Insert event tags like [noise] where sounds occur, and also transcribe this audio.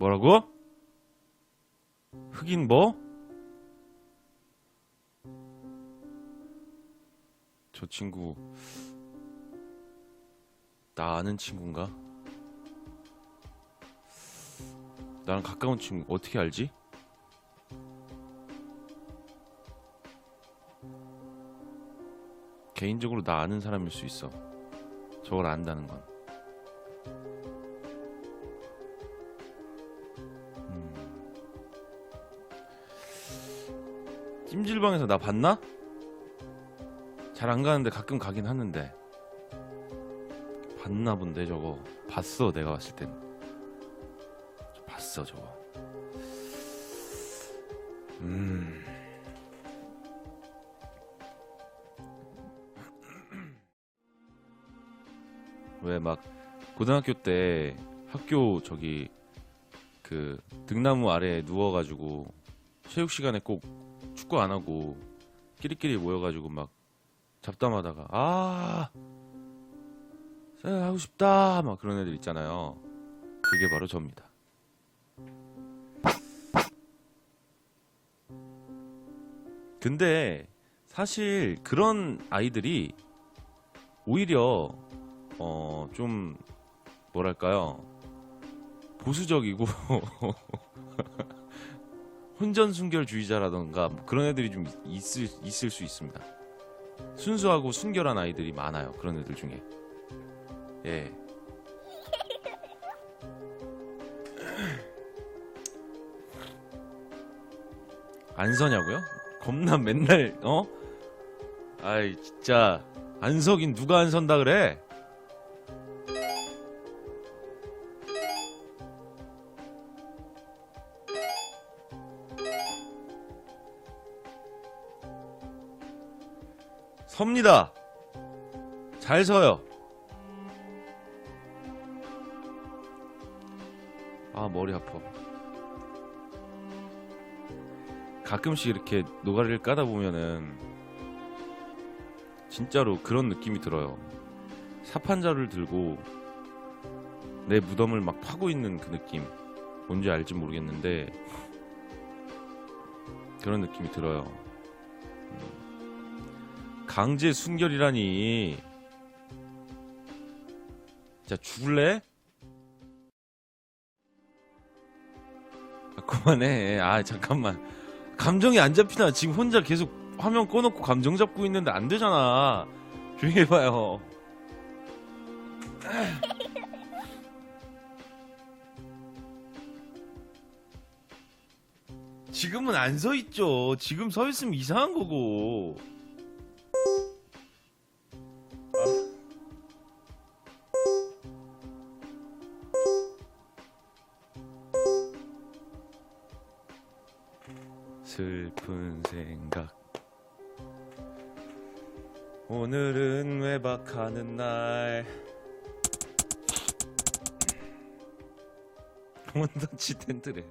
뭐라고? 흑인 뭐? 저 친구 나 아는 친구인가? 나랑 가까운 친구 어떻게 알지? 개인적으로 나 아는 사람일 수 있어. 저걸 안다는 건. 찜질방에서 나 봤나? 잘 안 가는데 가끔 가긴 하는데. 봤나 본데 저거. 봤어 내가 봤을 땐. 저 봤어 저거. 음. 왜 막 고등학교 때 학교 저기 그 등나무 아래에 누워가지고 체육 시간에 꼭 축구 안 하고 끼리끼리 모여가지고 막 잡담하다가 아 쎄, 하고 싶다 막 그런 애들 있잖아요. 그게 바로 접니다. 근데 사실 그런 아이들이 오히려 어 좀 뭐랄까요 보수적이고 [laughs] 혼전 순결주의자라던가 뭐 그런 애들이 좀 있을 있을 수 있습니다. 순수하고 순결한 아이들이 많아요. 그런 애들 중에. 예. 안 서냐고요? 겁나 맨날 어? 아이 진짜 안 서긴 누가 안 선다 그래? 섭니다. 잘 서요. 아, 머리 아파. 가끔씩 이렇게 노가리를 까다 보면은 진짜로 그런 느낌이 들어요. 사판자를 들고 내 무덤을 막 파고 있는 그 느낌. 뭔지 알지 모르겠는데 그런 느낌이 들어요. 강제 순결이라니. 자, 죽을래? 아, 그만해. 아, 잠깐만. 감정이 안 잡히나. 지금 혼자 계속 화면 꺼놓고 감정 잡고 있는데 안 되잖아. 조용히 해봐요. 지금은 안 서 있죠. 지금 서 있으면 이상한 거고. 슬픈 생각. 오늘은 외박하는 날. [laughs] 원더치 텐트래